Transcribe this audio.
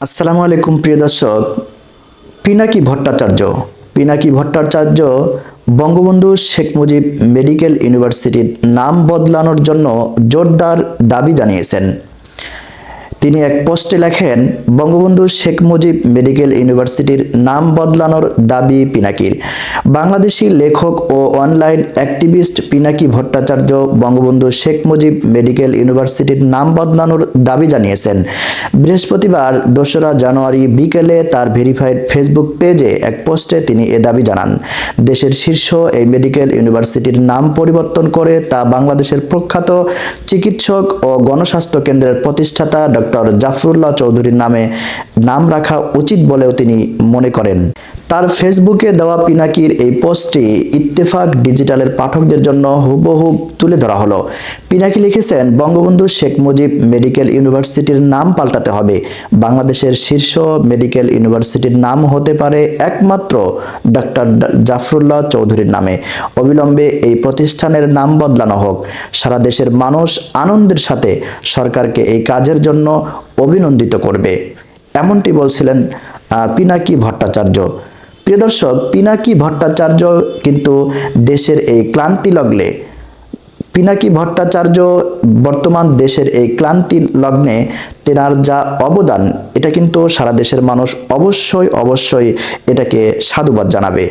আসসালামু আলাইকুম প্রিয় দর্শক। পিনাকি ভট্টাচার্য। পিনাকি ভট্টাচার্য বঙ্গবন্ধু শেখ মুজিব মেডিকেল ইউনিভার্সিটির নাম বদলানোর জন্য জোরদার দাবি জানিয়েছেন। তিনি এক পোস্টে লেখেন, বঙ্গবন্ধু শেখ মুজিব মেডিকেল ইউনিভার্সিটির নাম বদলানোর দাবি পিনাকির। বাংলাদেশি লেখক ও online activist Pinaki Bhattacharya Bangabandhu Sheikh Mujib medical ইউনিভার্সিটির নাম বদলানোর দাবি জানিয়েছেন। বৃহস্পতিবার দোসরা জানুয়ারি বিকেলে তার ভেরিফাইড ফেসবুক পেজে এক পোস্টে তিনি এ দাবি জানান, দেশের শীর্ষ এই মেডিকেল ইউনিভার্সিটির নাম পরিবর্তন করে তা বাংলাদেশের প্রখ্যাত চিকিৎসক ও গণস্বাস্থ্য কেন্দ্রের প্রতিষ্ঠাতা ডক্টর জাফরুল্লাহ চৌধুরীর নামে নাম রাখা উচিত বলেও তিনি মনে করেন। তার ফেসবুকে দেওয়া পিনাকির এই পোস্টটি ইত্তেফাক ডিজিটালের পাঠকদের জন্য হুবহু তুলে ধরা হলো। পিনাকি লিখেছেন, বঙ্গবন্ধু শেখ মুজিব মেডিকেল ইউনিভার্সিটির নাম পাল্টাতে হবে। বাংলাদেশের শীর্ষ মেডিকেল ইউনিভার্সিটির নাম হতে পারে একমাত্র ডক্টর জাফরুল্লাহ চৌধুরীর নামে। অবিলম্বে এই প্রতিষ্ঠানের নাম বদলানো হোক। সারা দেশের মানুষ আনন্দের সাথে সরকারকে এই কাজের জন্য অভিনন্দিত করবে। এমনটি বলছিলেন পিনাকি ভট্টাচার্য। প্রিয় দর্শক, পিনাকি ভট্টাচার্য কিন্তু দেশের এই ক্লান্তি লগ্নে, পিনাকি ভট্টাচার্য বর্তমান দেশের এই ক্লান্তি লগ্নে তেনার যা অবদান, এটা কিন্তু সারা দেশের মানুষ অবশ্যই অবশ্যই এটাকে সাধুবাদ জানাবে।